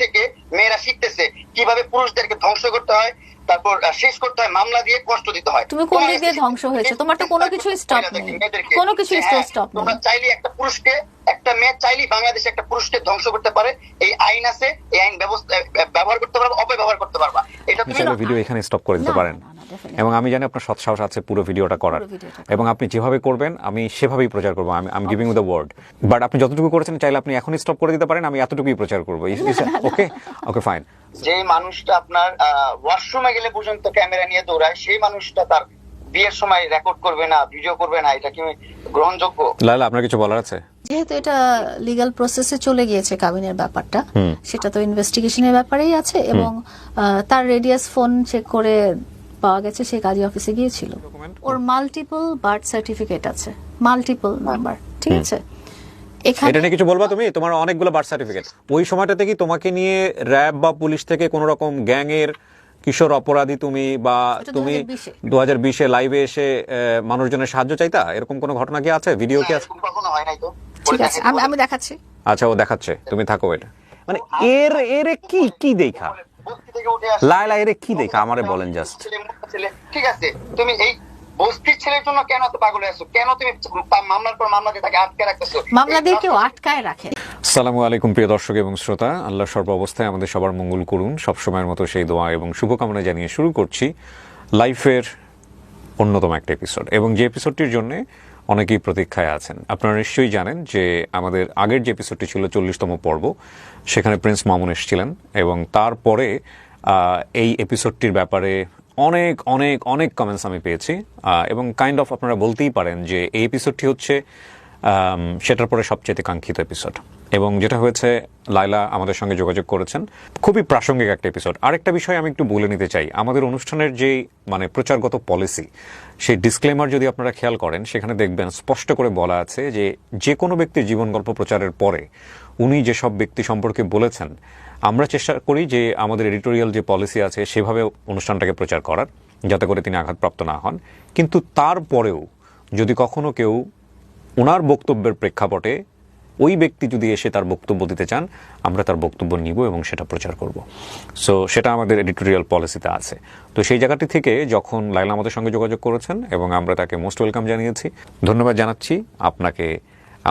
থেকে মেয়েরা শিখতেছে কীভাবে পুরুষদেরকে ধ্বংস করতে হয় তারপর শেষ করতে হয় মামলা দিয়ে কষ্ট দিতে হয় তুমি কোন দিক দিয়ে ধ্বংস হয়েছে তোমার তো কোনো কিছু স্টপ নেই। কোনো কিছু স্টপ নেই। তোমরা চাইলে একটা পুরুষকে একটা মেয়ে চাইলে বাংলাদেশে একটা পুরুষকে ধ্বংস করতে পারে এই আইন আছে এই আইন ব্যবস্থা ব্যবহার করতে পারবে অপব্যবহার করতে পারবা এটা তুমি ভিডিও এখানে স্টপ করে দিতে পারেন। এবং আমি জানি আপনার সৎ সাহস আছে পুরো ভিডিওটা করার। এবং আপনি যেভাবে করবেন আমি সেভাবেই প্রচার করব। আমি আমি গিভিং দ্য ওয়ার্ড বাট আপনি যতটুকু করেছেন চাইলে আপনি এখনই স্টপ করে দিতে পারেন আমি এতটুকুই প্রচার করব। ওকে ওকে ফাইন যে মানুষটা আপনার ওয়াশরুমে গেলে পর্যন্ত ক্যামেরা নিয়ে দৌড়ায় সেই মানুষটা তার বিয়ের সময় রেকর্ড করবে না ভিডিও করবে না এটা কি গ্রহণযোগ্য? লাইলা আপনার কিছু বলার আছে? যেহেতু এটা লিগ্যাল প্রসেসে চলে গিয়েছে কাবিনের ব্যাপারটা সেটা তো ইনভেস্টিগেশনের ব্যাপারেই আছে এবং আহ, তার রেডিয়াস ফোন চেক করে পাওয়া গেছে সে কাজী অফিসে গিয়েছিল। ওর মাল্টিপল বার্থ সার্টিফিকেট আছে। মাল্টিপল নাম্বার ঠিক আছে? এখানে এটা নিয়ে কিছু বলবা তুমি? তোমার অনেকগুলো বার্থ সার্টিফিকেট ওই সময়টাতে কি তোমাকে নিয়ে র্যাব বা পুলিশ থেকে কোন রকম গ্যাং এর কিশোর অপরাধী তুমি বা তুমি 2020 এ। দু হাজার বিশে লাইভে এসে আহ, মানুষজনের সাহায্য চাইতা? এরকম কোনো ঘটনা কি আছে? ভিডিও কি আছে? হয় ঠিক আছে আমি আমি দেখাচ্ছি। আচ্ছা ও দেখাচ্ছে। তুমি থাকো এটা। মানে এর এর কি কি দেখা? বস্তি থেকে উঠে আসে। লাইলা এর কি দেখা? আমারে বলেন জাস্ট ঠিক আছে তুমি এই বস্তির ছেলের জন্য কেন এত পাগল হয়ে আছো? কেন তুমি মামলার পর মামলাকে তাকে আটকে রাখতেছো? মামলা দিয়ে কেউ আটকায় রাখে। সালামু আলাইকুম প্রিয় দর্শক এবং শ্রোতা। আল্লাহ সর্ব অবস্থায় আমাদের সবার মঙ্গল করুন। সবসময়ের মতো সেই দোয়া এবং শুভকামনা জানিয়ে শুরু করছি লাইফের অন্যতম একটা এপিসোড এবং যে এপিসোডটির জন্য অনেকেই প্রতীক্ষায় আছেন। আপনারা নিশ্চয়ই জানেন যে আমাদের আগের যে এপিসোডটি ছিল চল্লিশতম পর্ব, সেখানে প্রিন্স মামুন এসেছিলেন এবং তারপরে এই এপিসোডটির ব্যাপারে অনেক অনেক অনেক কমেন্টস আমি পেয়েছি। এবং কাইন্ড অফ আপনারা বলতেই পারেন যে এই এপিসোডটি হচ্ছে সেটার পরে সবচেয়ে কাঙ্ক্ষিত এপিসোড এবং যেটা হয়েছে লাইলা আমাদের সঙ্গে যোগাযোগ করেছেন। খুবই প্রাসঙ্গিক একটা এপিসোড আরেকটা বিষয় আমি একটু বলে নিতে চাই। আমাদের অনুষ্ঠানের যে মানে প্রচারগত পলিসি সেই ডিসক্লেমার যদি আপনারা খেয়াল করেন, সেখানে দেখবেন স্পষ্ট করে বলা আছে যে যে কোনো ব্যক্তির জীবন গল্প প্রচারের পরে উনি যেসব ব্যক্তি সম্পর্কে বলেছেন, আমরা চেষ্টা করি যে আমাদের এডিটোরিয়াল যে পলিসি আছে, সেভাবে অনুষ্ঠানটাকে প্রচার করার, যাতে করে তিনি আঘাতপ্রাপ্ত না হন। কিন্তু তারপরেও যদি কখনো কেউ ওনার বক্তব্যের প্রেক্ষাপটে ওই ব্যক্তি যদি এসে তার বক্তব্য দিতে চান আমরা তার বক্তব্য নিব এবং সেটা প্রচার করব। সো সেটা আমাদের এডিটোরিয়াল পলিসিতে আছে। তো সেই জায়গাটি থেকে যখন লাইলা আমাদের সঙ্গে যোগাযোগ করেছেন এবং আমরা তাকে মোস্ট ওয়েলকাম জানিয়েছি ধন্যবাদ জানাচ্ছি আপনাকে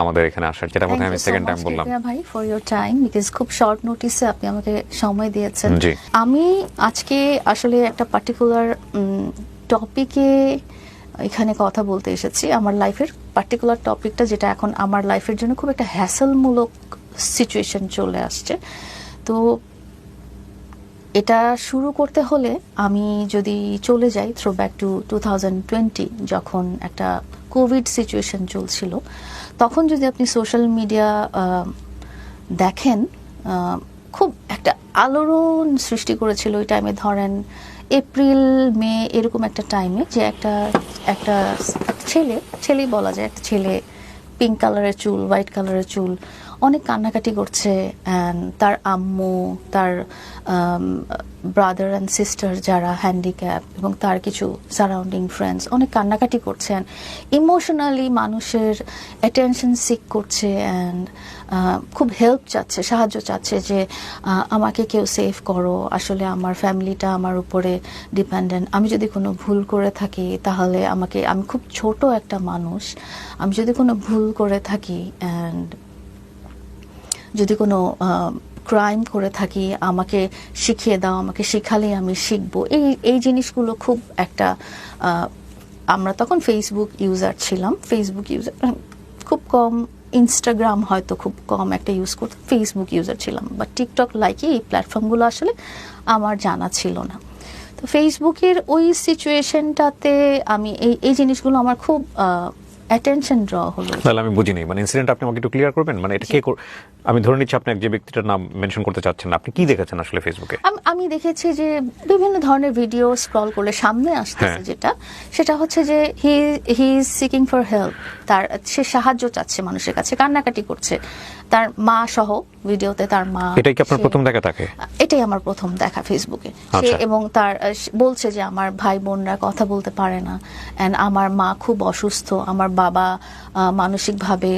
আমাদের এখানে আসার। যেটা আমি সেকেন্ড টাইম বললাম। ভাই ফর ইওর টাইম বিকজ খুব শর্ট নোটিসে আপনি আমাকে সময় দিয়েছেন। আমি আজকে আসলে একটা পার্টিকুলার টপিকে এখানে কথা বলতে এসেছি। আমার লাইফের পার্টিকুলার টপিকটা যেটা এখন আমার লাইফের জন্য খুব একটা হ্যাসেলমূলক সিচুয়েশন চলে আসছে। তো এটা শুরু করতে হলে আমি যদি চলে যাই থ্রো ব্যাক টু টু যখন একটা কোভিড সিচুয়েশন চলছিল, তখন যদি আপনি সোশ্যাল মিডিয়া দেখেন খুব একটা আলোড়ন সৃষ্টি করেছিল ওই টাইমে ধরেন এপ্রিল, মে এরকম একটা টাইমে যে একটা একটা ছেলে, ছেলেই বলা যায়, একটা ছেলে পিঙ্ক কালারের চুল হোয়াইট কালারের চুল অনেক কান্নাকাটি করছে তার আম্মু, তার ব্রাদার অ্যান্ড সিস্টার যারা হ্যান্ডিক্যাপ এবং তার কিছু সারাউন্ডিং ফ্রেন্ডস অনেক কান্নাকাটি করছেন ইমোশনালি মানুষের অ্যাটেনশন সিক করছে অ্যান্ড খুব হেল্প চাচ্ছে, সাহায্য চাচ্ছে যে আমাকে কেউ সেভ করো, আসলে আমার ফ্যামিলিটা আমার উপরে ডিপেন্ডেন্ট আমি যদি কোনো ভুল করে থাকি, তাহলে আমাকে, আমি খুব ছোট একটা মানুষ, আমি যদি কোনো ভুল করে থাকি অ্যান্ড যদি কোনো ক্রাইম করে থাকি, আমাকে শিখিয়ে দাও, আমাকে শেখালেই আমি শিখব। এই এই জিনিসগুলো খুব একটা আমরা তখন ফেসবুক ইউজার ছিলাম। ফেসবুক ইউজার খুব কম ইনস্টাগ্রাম হয়তো খুব কম একটা ইউজ করতে ফেসবুক ইউজার ছিলাম। বা টিকটক লাইকে এই প্ল্যাটফর্মগুলো আসলে আমার জানা ছিল না। তো ফেসবুকের ওই সিচুয়েশনটাতে আমি এই এই জিনিসগুলো আমার খুব অ্যাটেনশন ড্র হলো। তাহলে আমি বুঝিনি। মানে ইনসিডেন্ট আপনি আমাকে একটু ক্লিয়ার করবেন? মানে এটা কে আমি ধরে নিচ্ছি আপনি এক যে ব্যক্তিটার নাম মেনশন করতে চাচ্ছেন আপনি কি দেখেছেন আসলে ফেসবুকে আমি দেখেছি যে বিভিন্ন ধরনের ভিডিও স্ক্রল করলে সামনে আসতেছে হ্যাঁ। যেটা সেটা হচ্ছে যে he he is seeking for help তার সে সাহায্য চাচ্ছে মানুষের কাছে কান্নাকাটি করছে। তার মা সহ ভিডিওতে তার মা এটাই কি আপনার প্রথম দেখা থাকে এটাই আমার প্রথম দেখা ফেসবুকে সে আচ্ছা। এবং তার বলছে যে আমার ভাই বোনরা কথা বলতে পারে না। এন্ড আমার মা খুব অসুস্থ আমার বাবা মানসিকভাবে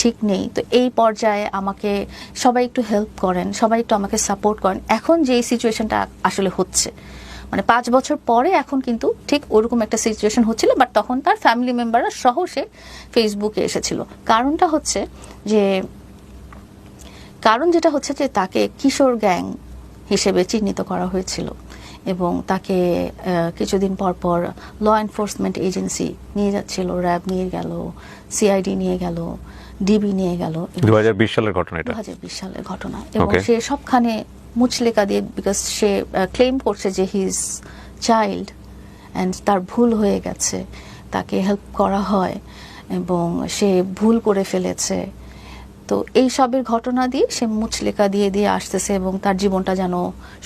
ঠিক নেই। তো এই পর্যায়ে আমাকে সবাই একটু হেল্প করেন, সবাই একটু আমাকে সাপোর্ট করেন। এখন যে সিচুয়েশনটা আসলে হচ্ছে মানে পাঁচ বছর পরে এখন কিন্তু ঠিক ওরকম একটা সিচুয়েশন হচ্ছিল বাট তখন তার ফ্যামিলি মেম্বাররা সহ সে ফেসবুকে এসেছিল। কারণটা হচ্ছে যে, কারণ যেটা হচ্ছে যে তাকে কিশোর গ্যাং হিসেবে চিহ্নিত করা হয়েছিল। এবং তাকে কিছুদিন পর পর ল এনফোর্সমেন্ট এজেন্সি নিয়ে যাচ্ছিল র্যাব নিয়ে গেল সিআইডি নিয়ে গেল ডিবি নিয়ে গেল। দু সালের ঘটনা এটা? দু হাজার বিশ সালের ঘটনা। এবং সে সবখানে মুচলেকা দিয়ে বিকজ সে ক্লেম করছে যে হিজ চাইল্ড অ্যান্ড তার ভুল হয়ে গেছে তাকে হেল্প করা হয় এবং সে ভুল করে ফেলেছে। তো এই সবের ঘটনা দিয়ে সে মুচলেকা দিয়ে দিয়ে আসতেছে এবং তার জীবনটা যেন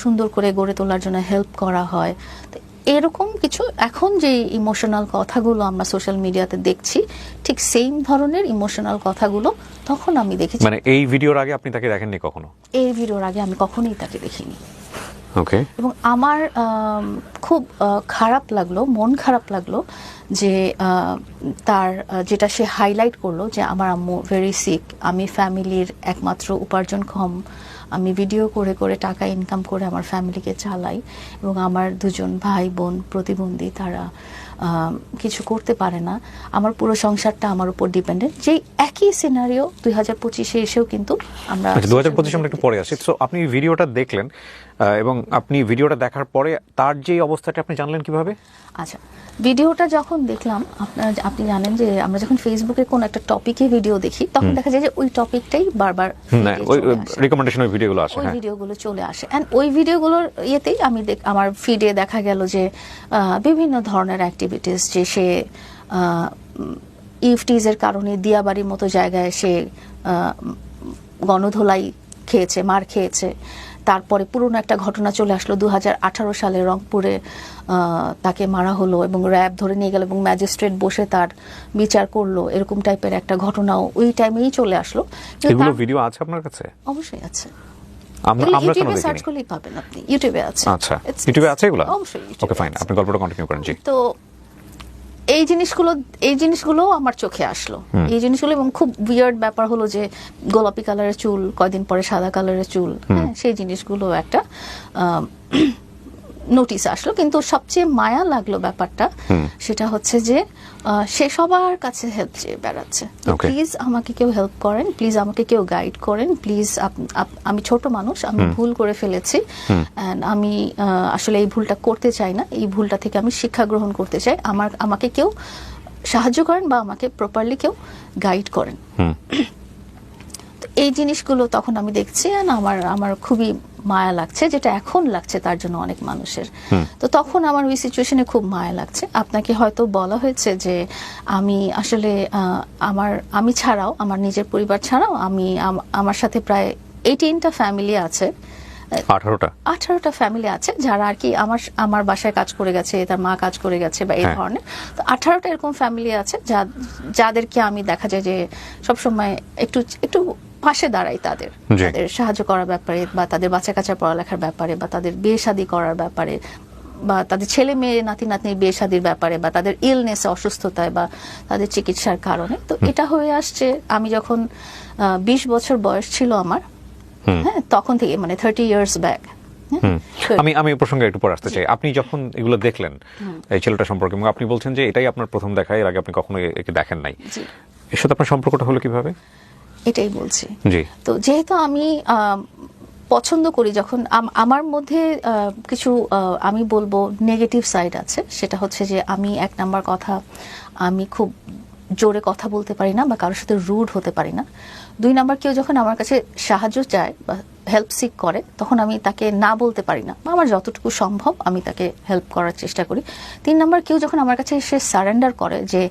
সুন্দর করে গড়ে তোলার জন্য হেল্প করা হয়। তো এরকম কিছু এখন যে ইমোশনাল কথাগুলো আমরা সোশ্যাল মিডিয়াতে দেখছি ঠিক সেম ধরনের ইমোশনাল কথাগুলো তখন আমি দেখেছি। মানে এই ভিডিওর আগে আপনি তাকে দেখেননি কখনো? এই ভিডিওর আগে আমি কখনোই তাকে দেখিনি। ওকে। এবং আমার খুব খারাপ লাগল মন খারাপ লাগল যে তার যেটা সে হাইলাইট করল যে আমার আম্মু ভেরি সিক আমি ফ্যামিলির একমাত্র উপার্জনক্ষম আমি ভিডিও করে করে টাকা ইনকাম করে আমার ফ্যামিলিকে চালাই এবং আমার দুজন ভাই বোন প্রতিবন্ধী তারা কিছু করতে পারে না। আমার পুরো সংসারটা আমার উপর ডিপেন্ডেন্ট যেই একই সিনারিও দুই হাজার পঁচিশে এসেও কিন্তু আমরা আচ্ছা দু হাজার পঁচিশে আমরা একটু পরে আসি। তো আপনি ভিডিওটা দেখলেন। এবং আপনি ভিডিওটা দেখার পরে তার যে অবস্থাটা আপনি জানলেন কীভাবে? আচ্ছা ভিডিওটা যখন দেখলাম আপনার আপনি জানেন যে আমরা যখন ফেসবুকে কোন একটা টপিকে ভিডিও দেখি তখন দেখা যায় যে ওই টপিকটাই বারবার ওই আসে। রিকমেন্ডেশন ওই ভিডিওগুলো আছে ওই হ্যাঁ। ভিডিওগুলো চলে আসে। এন্ড ওই ভিডিওগুলোর ইয়েতেই আমি দেখ- আমার ফিডে দেখা গেল যে বিভিন্ন ধরনের অ্যাক্টিভিটিস যে সে ইফটিজের কারণে দিয়াবাড়ির মতো জায়গায় সে গণধোলাই খেয়েছে মার খেয়েছে। তারপরে পুরনো একটা ঘটনা চলে আসলো দুহাজার আঠারো সালে রংপুরে তাকে মারা হলো এবং র্যাব ধরে নিয়ে গেল এবং ম্যাজিস্ট্রেট বসে তার বিচার করল এরকম টাইপের একটা ঘটনাও ওই টাইমেই চলে আসলো। এগুলো ভিডিও আছে আপনার কাছে? অবশ্যই আছে। আমরা আমরা কেন ইউটিউবে সার্চ করলেই পাবেন আপনি। ইউটিউবে আছে। আচ্ছা। ইউটিউবে আছে এগুলো? অবশ্যই ওকে ফাইন আপনি গল্পটা কন্টিনিউ করেন জি। তো এই জিনিসগুলো এই জিনিসগুলো আমার চোখে আসলো। এই জিনিসগুলো এবং খুব উইয়ার্ড ব্যাপার হলো যে গোলাপি কালারের চুল কয়দিন পরে সাদা কালারের চুল হ্যাঁ সেই জিনিসগুলো একটা নোটিস আসলো কিন্তু সবচেয়ে মায়া লাগল ব্যাপারটা সেটা হচ্ছে যে সে সবার কাছে হেল্প চেয়ে বেড়াচ্ছে। প্লিজ আমাকে কেউ হেল্প করেন প্লিজ আমাকে কেউ গাইড করেন প্লিজ আমি ছোট মানুষ আমি ভুল করে ফেলেছি আমি আসলে এই ভুলটা করতে চাই না এই ভুলটা থেকে আমি শিক্ষা গ্রহণ করতে চাই। আমার আমাকে কেউ সাহায্য করেন বা আমাকে প্রপারলি কেউ গাইড করেন। তো এই জিনিসগুলো তখন আমি দেখছি আমার আমার খুবই মায়া লাগছে যেটা এখন লাগছে তার জন্য অনেক মানুষের। তো তখন আমার ওই সিচুয়েশনে খুব মায়া লাগছে। আপনাকে হয়তো বলা হয়েছে যে আমি আসলে আমার আমি ছাড়াও আমার নিজের পরিবার ছাড়াও আমি আমার সাথে প্রায় এইটিনটা ফ্যামিলি আছে। আঠারোটা? আঠারোটা ফ্যামিলি আছে যারা আর কি আমার আমার বাসায় কাজ করে গেছে তার মা কাজ করে গেছে বা এই হ্যাঁ। ধরনের। তো আঠারোটা এরকম ফ্যামিলি আছে যা যাদেরকে আমি দেখা যায় যে সবসময় একটু একটু পাশে দাঁড়াই তাদের। তাদের সাহায্য করার ব্যাপারে বা তাদের বাচ্চা কাচ্চা পড়ালেখার ব্যাপারে বা তাদের বিয়ে শাদী করার ব্যাপারে বা তাদের ছেলে মেয়ে নাতি নাতনির বিয়ে শাদীর ব্যাপারে বা তাদের ইলনেস অসুস্থতায় বা তাদের চিকিৎসার কারণে। তো এটা হয়ে আসছে। আমি যখন বিশ বছর বয়স ছিল আমার হ্যাঁ তখন থেকে মানে থার্টি ইয়ার্স ব্যাক। আমি আমি প্রসঙ্গে একটু পরে আসতে চাই। আপনি যখন এগুলো দেখলেন এই ছেলেটা সম্পর্কে এবং আপনি বলছেন যে এটাই আপনার প্রথম দেখা এর আগে আপনি কখনো একে দেখেন নাই। এর সাথে আপনার সম্পর্কটা হলো কীভাবে? এটাই বলছি। তো যেহেতু আমি পছন্দ করি যখন আমার মধ্যে কিছু আমি বলব নেগেটিভ সাইড আছে। সেটা হচ্ছে যে আমি এক নাম্বার কথা আমি খুব জোরে কথা বলতে পারি না বা কারোর সাথে রুড হতে পারি না। দুই নাম্বার কেউ যখন আমার কাছে সাহায্য চায় বা হেল্প সিক করে তখন আমি তাকে না বলতে পারি না। বা আমার যতটুকু সম্ভব আমি তাকে হেল্প করার চেষ্টা করি। তিন নাম্বার কেউ যখন আমার কাছে এসে সারেন্ডার করে যে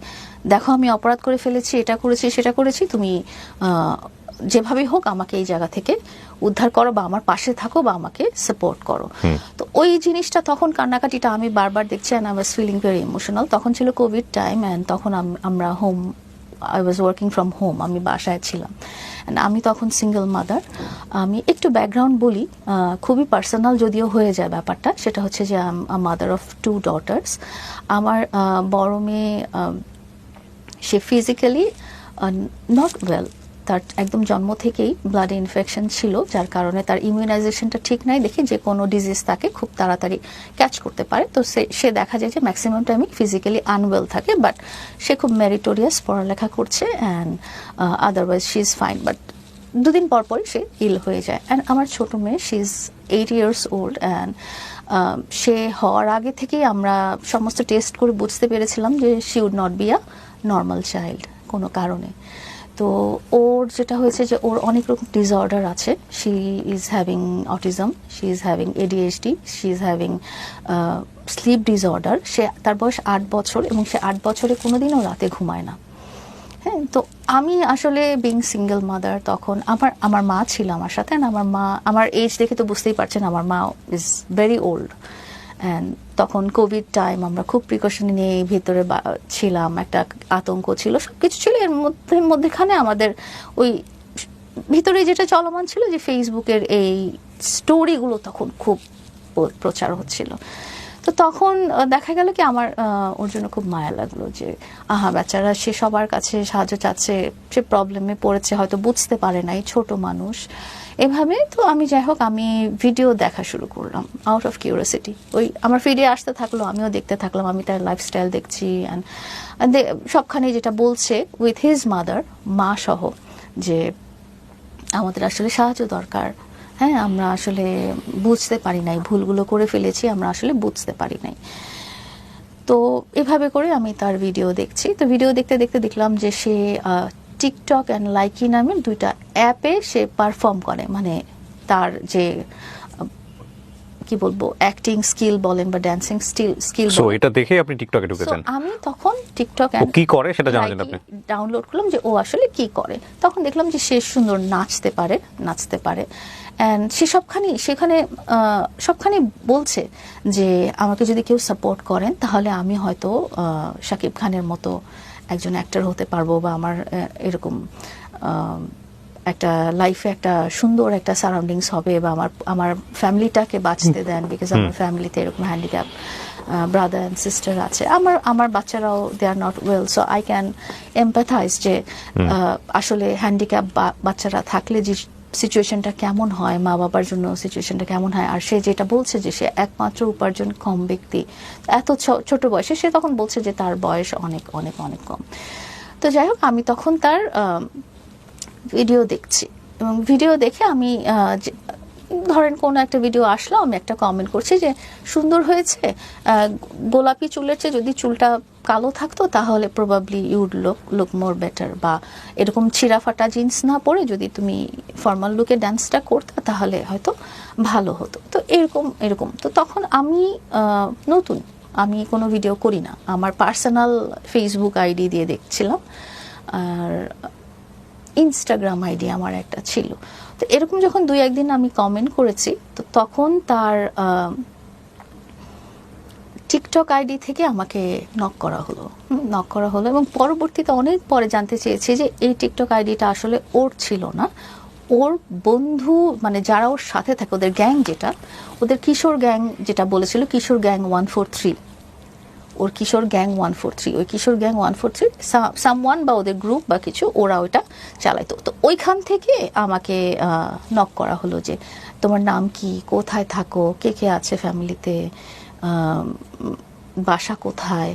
দেখো আমি অপরাধ করে ফেলেছি এটা করেছি সেটা করেছি তুমি আহ, যেভাবেই হোক আমাকে এই জায়গা থেকে উদ্ধার করো বা আমার পাশে থাকো বা আমাকে সাপোর্ট করো। তো ওই জিনিসটা তখন কান্নাকাটিটা আমি বারবার দেখছি and I was feeling very emotional তখন ছিল কোভিড টাইম অ্যান্ড তখন আম- আমরা home I was working from home আমি বাসায় ছিলাম। অ্যান্ড আমি তখন সিঙ্গেল মাদার আমি একটু ব্যাকগ্রাউন্ড বলি খুবই পার্সোনাল যদিও হয়ে যায় ব্যাপারটা, সেটা হচ্ছে যে মাদার অফ টু ডটার্স আমার বড় মেয়ে সে ফিজিক্যালি নট ওয়েল তার একদম জন্ম থেকেই ব্লাড ইনফেকশন ছিল, যার কারণে তার ইমিউনাইজেশনটা ঠিক নাই দেখে যে কোনো ডিজিজ তাকে খুব তাড়াতাড়ি ক্যাচ করতে পারে। তো সে সে দেখা যায় যে ম্যাক্সিমাম টাইমই ফিজিক্যালি আনওয়েল থাকে বাট সে খুব মেরিটোরিয়াস পড়ালেখা করছে and otherwise she is fine but দুদিন পর পরই সে ইল হয়ে যায়। অ্যান্ড আমার ছোট মেয়ে she is eight years old and সে হওয়ার আগে থেকেই আমরা সমস্ত টেস্ট করে বুঝতে পেরেছিলাম যে she would not be a normal child কোনো কারণে। তো ওর যেটা হয়েছে যে ওর অনেক রকম ডিসঅর্ডার আছে। She is having autism she is having ADHD she is having sleep disorder সে তার বয়স আট বছর এবং সে আট বছরে কোনোদিনও রাতে ঘুমায় না। হ্যাঁ তো আমি আসলে বিং সিঙ্গেল মাদার তখন আমার আমার মা ছিল আমার সাথে। আমার মা, আমার এজ দেখে তো বুঝতেই পারছেন, আমার মা ইজ ভেরি ওল্ড তখন কোভিড টাইম আমরা খুব প্রিকশন নিয়ে ভিতরে ছিলাম। একটা আতঙ্ক ছিল। সব কিছু ছিল। এর মধ্যে মধ্যেখানে আমাদের ওই ভিতরে যেটা চলমান ছিল যে ফেসবুকের এই স্টোরিগুলো তখন খুব প্রচার হচ্ছিল। তো তখন দেখা গেল কি আমার ওর জন্য খুব মায়া লাগল যে, আহা, বেচারা সে সবার কাছে সাহায্য চাচ্ছে, সে প্রবলেমে পড়েছে, হয়তো বুঝতে পারে নাই, ছোট মানুষ। এভাবে তো আমি যাই হোক, আমি ভিডিও দেখা শুরু করলাম আউট অফ কিউরিয়াসিটি ওই আমার ফিডে আসতে থাকল, আমিও দেখতে থাকলাম, আমি তার লাইফস্টাইল দেখছি অ্যান্ড সবখানে যেটা বলছে উইথ হিজ মাদার মা সহ, যে আমাদের আসলে সাহায্য দরকার। হ্যাঁ আমরা আসলে বুঝতে পারি নাই। ভুলগুলো করে ফেলেছি আমরা আসলে বুঝতে পারি নাই। তো এভাবে করে আমি তার ভিডিও দেখছি। তো ভিডিও দেখতে দেখতে দেখলাম যে সে টিকটক অ্যান্ড লাইকি নামের দুইটা অ্যাপে সে পারফর্ম করে। মানে তার যে কি বলব অ্যাক্টিং স্কিল বলেন বা ড্যান্সিং স্কিল স্কিল সো এটা দেখে আপনি টিকটকে ঢুকেছেন? আমি তখন টিকটক ও কি করে সেটা জন্য আপনি? ডাউনলোড করলাম যে ও আসলে কি করে। তখন দেখলাম যে সে সুন্দর নাচতে পারে নাচতে পারে। অ্যান্ড সে সবখানি সেখানে সবখানি বলছে যে আমাকে যদি কেউ সাপোর্ট করেন তাহলে আমি হয়তো শাকিব খানের মতো একজন অ্যাক্টর হতে পারব বা আমার এরকম একটা লাইফে একটা সুন্দর একটা সারাউন্ডিংস হবে বা আমার আমার ফ্যামিলিটাকে বাঁচতে দেন বিকজ আমার ফ্যামিলিতে এরকম হ্যান্ডিক্যাপ ব্রাদার অ্যান্ড সিস্টার আছে। আমার আমার বাচ্চারাও they are not well so I can empathise যে আসলে হ্যান্ডিক্যাপ বাচ্চারা থাকলে যে সিচুয়েশনটা কেমন হয়, মা বাবার জন্য সিচুয়েশনটা কেমন হয়, আর সে যেটা বলছে যে সে একমাত্র উপার্জন কম ব্যক্তি। এত ছোট বয়সে সে তখন বলছে যে তার বয়স অনেক অনেক অনেক কম। তো যাই হোক, আমি তখন তার ভিডিও দেখছি। এবং ভিডিও দেখে আমি ধরেন কোনো একটা ভিডিও আসলো, আমি একটা কমেন্ট করছি যে, সুন্দর হয়েছে? গোলাপি চুলের চেয়ে যদি চুলটা কালো থাকতো, তাহলে probably you'd look look more better বা এরকম ছিঁড়া ফাটা জিন্স না পরে যদি তুমি ফর্মাল লুকে ডান্সটা করতে, তাহলে হয়তো ভালো হতো। তো এরকম এরকম। তো তখন আমি নতুন। আমি কোনো ভিডিও করি না। আমার পার্সোনাল ফেসবুক আইডি দিয়ে দেখছিলাম। আর ইনস্টাগ্রাম আইডি আমার একটা ছিল। তো এরকম যখন দুই, একদিন আমি কমেন্ট করেছি, তো তখন তার টিকটক আইডি থেকে আমাকে নক করা হলো। নক করা হলো এবং পরবর্তীতে অনেক পরে জানতে চেয়েছি যে এই টিকটক আইডিটা আসলে ওর ছিল না। ওর বন্ধু মানে যারা ওর সাথে থাকে, ওদের গ্যাং যেটা, ওদের কিশোর গ্যাং যেটা বলেছিল, কিশোর গ্যাং ওয়ান ফোর থ্রি। ওর কিশোর গ্যাং ওয়ান ফোর থ্রি, ওই কিশোর gang one four three someone বা ওদের গ্রুপ বা কিছু, ওরা ওইটা চালাইতো। তো ওইখান থেকে আমাকে নক করা হলো যে, তোমার নাম কি? কোথায় থাকো? কে কে আছে ফ্যামিলিতে বাসা কোথায়?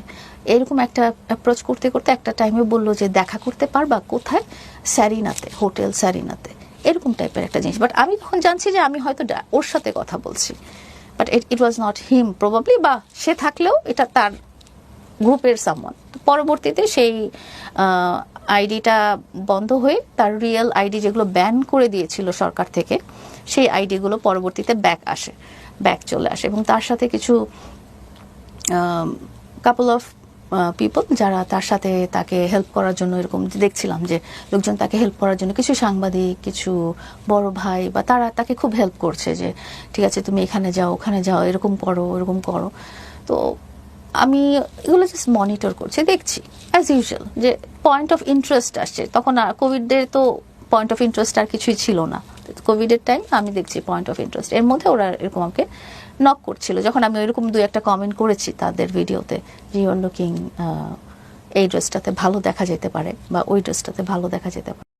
এরকম একটা অ্যাপ্রোচ করতে করতে একটা টাইমে বলল যে, দেখা করতে পারবা কোথায়? স্যারিনাতে, হোটেল স্যারিনাতে। এরকম টাইপের একটা জিনিস। বাট আমি তখন জানছি যে, আমি হয়তো ওর সাথে কথা বলছি। But it it was not him probably বা সে থাকলেও এটা তার গ্রুপের সামন পরবর্তীতে সেই আইডিটা বন্ধ হয়ে তার রিয়েল আইডি যেগুলো ব্যান করে দিয়েছিল সরকার থেকে সেই আইডিগুলো পরবর্তীতে ব্যাক আসে ব্যাক চলে আসে এবং তার সাথে কিছু কাপল অফ পিপল যারা তার সাথে তাকে হেল্প করার জন্য এরকম দেখছিলাম যে লোকজন তাকে হেল্প করার জন্য কিছু সাংবাদিক, কিছু বড় ভাই বা তারা তাকে খুব হেল্প করছে যে, ঠিক আছে, তুমি এখানে যাও, ওখানে যাও, এরকম করো এরকম করো। তো আমি এগুলো জাস্ট মনিটর করছি, দেখছি অ্যাজ ইউজুয়াল যে পয়েন্ট অফ ইন্টারেস্ট আসছে। তখন আর কোভিডের তো পয়েন্ট অফ ইন্টারেস্ট আর কিছুই ছিল না। কোভিডের টাইম আমি দেখছি পয়েন্ট অফ ইন্টারেস্ট এর মধ্যে ওরা এরকম আমাকে নক করছিল। যখন আমি ওইরকম দু একটা কমেন্ট করেছি তাদের ভিডিওতে ইউর লুকিং এই ড্রেসটাতে ভালো দেখা যেতে পারে বা ওই ড্রেসটাতে ভালো দেখা যেতে পারে।